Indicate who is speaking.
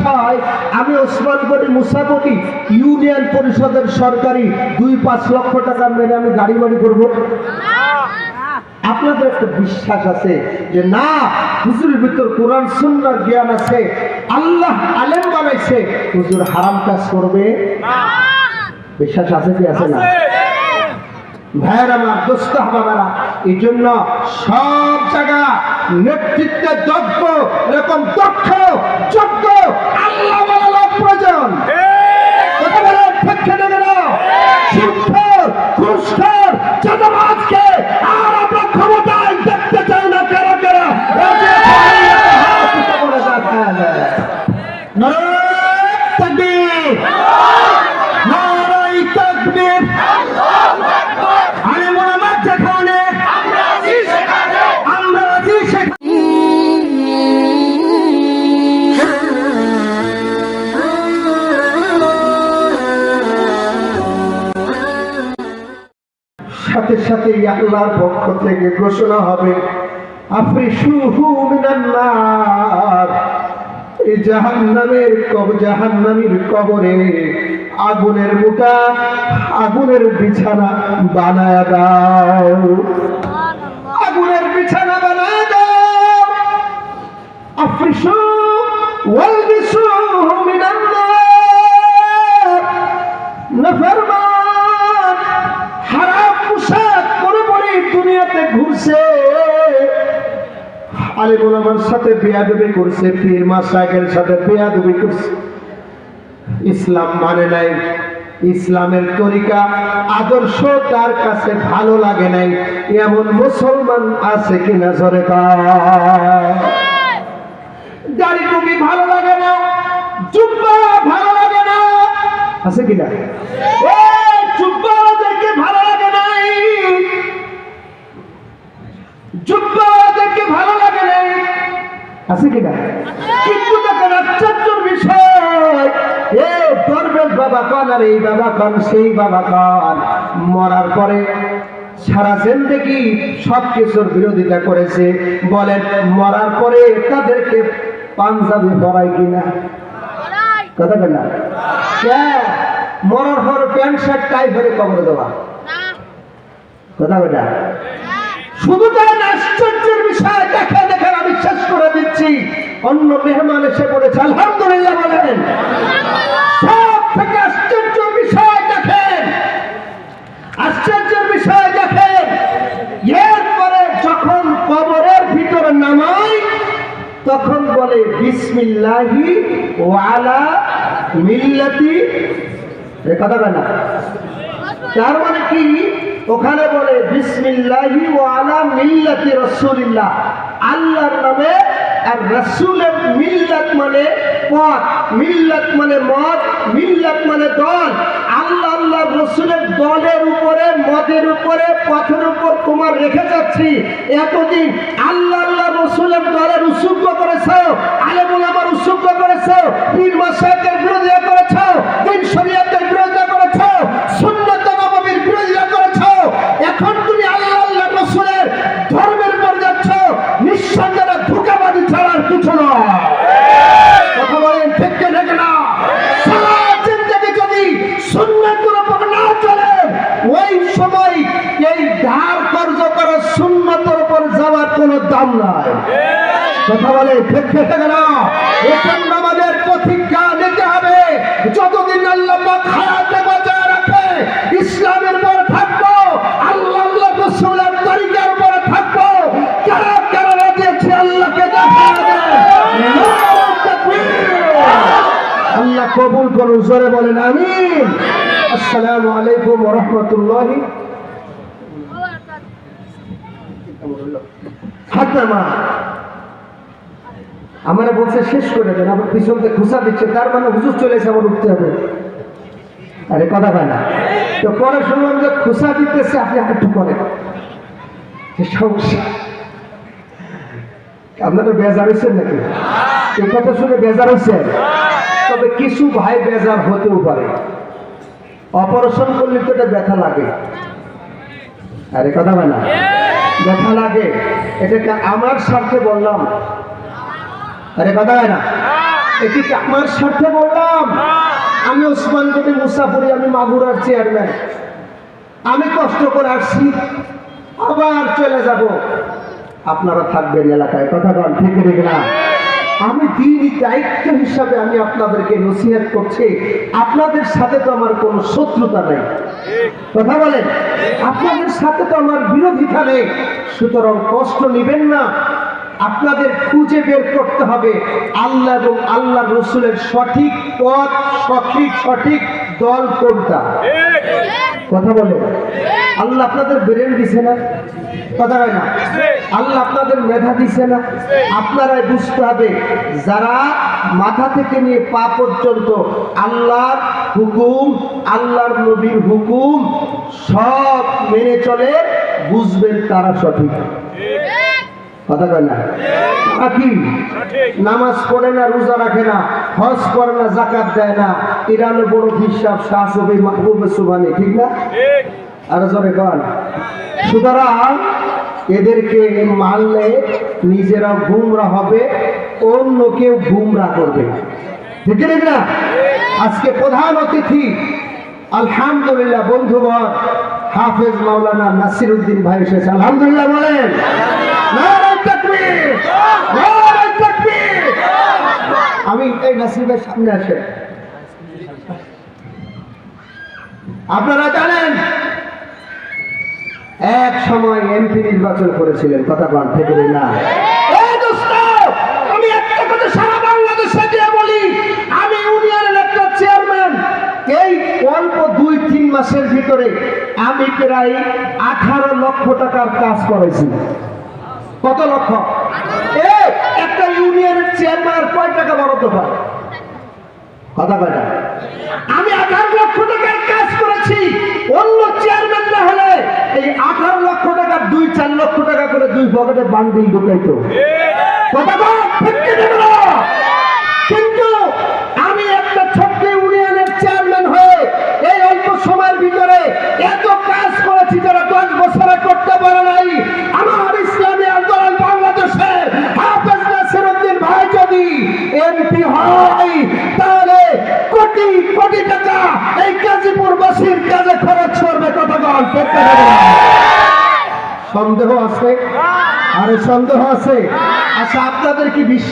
Speaker 1: ছয় আমি মুসাগড়ি ইউনিয়ন পরিষদের সরকারি দুই পাঁচ লক্ষ টাকা মেরে আমি গাড়ি বাড়ি করব। আপনাদের একটা বিশ্বাস আছে যে না হুজুরের ভিতর কোরআন সুন্নার জ্ঞান আছে আল্লাহ আলেম বানাইছে হুজুর হারাম কাজ করবে? বিশ্বাস আছে কি আছে না? ভাইয়ের আমার দোস্ত বাবারা এই জন্য সব জায়গা নেতৃত্বের যোগ্য এরকম দক্ষ সাথে সাথে আল্লাহর পক্ষ থেকে ঘোষণা হবে জাহান্নামের জাহান্নামীর কবরে আগুনের মুঠা আগুনের বিছানা বানায় দাও। আগুনের বিছানা বানায় দাও। আফরিসু ওয়ালবিসু মিনান্নার। আমার সাথে করছে, পীর সাথে করছে। ইসলাম মানে নাই, ইসলামের তরিকা আদর্শ তার কাছে ভালো লাগে নাই, এমন মুসলমান আছে কিনা জরে দাড়ি টুপি ভালো লাগে না, জুব্বা ভালো লাগে না। আছে কিনা? জুব্বা ভালো লাগে নাই। জুব্বা আছে কিনা? কিন্তু দেখেন আশ্চর্যের বিষয়। এ দরবেশ বাবা কন আর এই বাবা কন সেই বাবা কন। মরার পরে সারা জিন্দগি সব কিছুর বিরোধিতা করেছে। বলেন মরার পরে তাদেরকে পাঞ্জাবি পরায় কিনা? কথা কে? মরার পর প্যান্ট শার্ট টাই ফেলে কবর দেওয়া? কথা বেটা শুধু তাই না, আশ্চর্যের বিষয় দেখে করে অন্য মেহমান এসে পড়েছে আলহামদুলিল্লাহ বলেন। সব থেকে আশ্চর্যের বিষয় দেখেন। বিষয় দেখেন। এরপরে যখন কবরের ভিতরে নামাই, তখন বলে, বিসমিল্লাহি মিল্লাতি এ কথা না। তার মানে কি? ওখানে বলে, বিসমিল্লাহি ওয়ালা মিল্লাতি রাসূলিল্লাহ। আল্লাহর নামে আর রাসূলের মিল্লাত মানে পথ, মিল্লাত মানে মত, মিল্লাত মানে দল। আল্লাহ আল্লাহ রসুলের দলের উপরে, মতের উপরে, পথের উপর তোমার রেখে যাচ্ছি। এতদিন আল্লাহ আল্লাহ রসুলের দলের উৎসুক করেছ, আলেমুল আমার উৎসুক করেছ, পীর মাসায়ের বিরোধিতা করেছ, দিন শরীয়তের বিরোধিতা করেছ সুন্নত নবীর বিরোধিতা করেছ এখন তুমি আল্লাহ আল্লাহ রসুলের ধর্মের উপর যাচ্ছ নিঃসন্দেহে ধোকাবাদী ছাড়া আর কিছু নয় কথা বলেন ঠিক কে ঠিক না সারা জিন্দগি যদি সুন্নতের উপর না চলে ওই সময় এই ধার কর্জ করে সুন্নতের উপর যাওয়ার কোনো দাম নাই। কথা বলে না আমাদের প্রতিজ্ঞা নিতে হবে, যতদিন আল্লাহ হায়াতে বজায় রাখে, ইসলামের উপর থাকব আল্লাহ কবুল করুন, জোরে বলেন, আমিন। আসসালামু আলাইকুম ওয়া রাহমাতুল্লাহি আমারে বলছে শেষ করে দেন, আবার পিছন থেকে দিচ্ছে, তার মানে হুজুর চলে এসে আমার উঠতে হবে। আরে, কথা পায় না। তো পরে শুনলাম যে খুশা দিতেছে, আপনি আরেকটু করেন। সমস্যা। আপনারা বেজার হয়েছেন নাকি? কথা শুনে বেজার হয়েছেন তবে কিছু ভাই বেজার হতেও পারে। অপারেশন করলে তো এটা ব্যথা লাগে। আরে, কথা হয় না। ব্যথা লাগে, এটাকে আমার স্বার্থে বললাম। আরে কথা না। এটি কি আমার স্বার্থে বললাম। আমি ওসমান গনি মুসাফরি, আমি মাগুরার চেয়ারম্যান আমি কষ্ট করে আসছি, আবার চলে যাব। আপনারা থাকবেন এলাকায়, কথা বল ঠিক ঠিক না? আমি দিন দায়িত্ব হিসাবে আমি আপনাদেরকে নসিহত করছি। আপনাদের সাথে তো আমার কোনো শত্রুতা নেই। কথা বলেন, আপনাদের সাথে তো আমার বিরোধিতা নেই, সুতরাং কষ্ট নেবেন না। আপনাদের খুঁজে বের করতে হবে, আল্লাহ এবং আল্লাহ রসুলের সঠিক পথ, সঠিক সঠিক দল কোনটা? কথা বলে আল্লাহ আপনাদের ব্রেন দিছে না? কথা হয় না। আল্লাহ আপনাদের মেধা দিছে না? আপনারাই বুঝতে হবে, যারা মাথা থেকে নিয়ে পা পর্যন্ত আল্লাহর হুকুম, আল্লাহর নবীর হুকুম সব মেনে চলে, বুঝবেন তারা সঠিক। নামাজ পড়ে না রাখে না, হজ করে না জাকাত দেয় না ঠিক না? আরও সুতরাং এদেরকে মারলে নিজেরা গুমরা হবে, অন্য কেউ গুমরা করবে ঠিক না? আজকে প্রধান অতিথি, আলহামদুলিল্লাহ বন্ধুবর হাফেজ মাওলানা নাসির উদ্দিন ভাই এসেছে। আলহামদুলিল্লাহ বলেন! আমি এই নাসির ভাই সামনে আসে। আপনারা জানেন, এক সময় এমপি নির্বাচন করেছিলেন, কথা বল থেকে না এই দোস্ত, আমি একটা কথা সারা বাংলাদেশে দিয়ে বলি আমি ইউনিয়নের একটা চেয়ারম্যান এই অল্প দুই তিন মাসের ভিতরে আমি আঠারো লক্ষ টাকার কাজ করেছি। কত লক্ষ? একটা ইউনিয়নের চেয়ারম্যান কয় টাকা বরাদ্দ পায় কথা কয়টা আমি আঠারো লক্ষ টাকার কাজ করেছি অন্য চেয়ারম্যানরা হলে এই আঠারো লক্ষ টাকা দুই চার লক্ষ টাকা করে দুই পকেটে বান্ডিল ঢুকাইতো। কথা ঠিক কি ঠিক না? কিন্তু আমি একটা ছোট্ট ইউনিয়নের চেয়ারম্যান হয়ে এই অল্প সময়ের ভিতরে এত কাজ করেছি যারা দশ বছরে করতে পারে নাই আমার ইসলামী আন্দোলন বাংলাদেশে হাফেজ নাসিরউদ্দিন ভাই যদি এমপি হয় তাহলে কোটি কোটি টাকা এই গাজীপুর কাজে খরচ করবে কথা বল ঠিক কি সন্দেহ আছে? আরে সন্দেহ আছে? আচ্ছা আপনাদের কি বিশ্বাস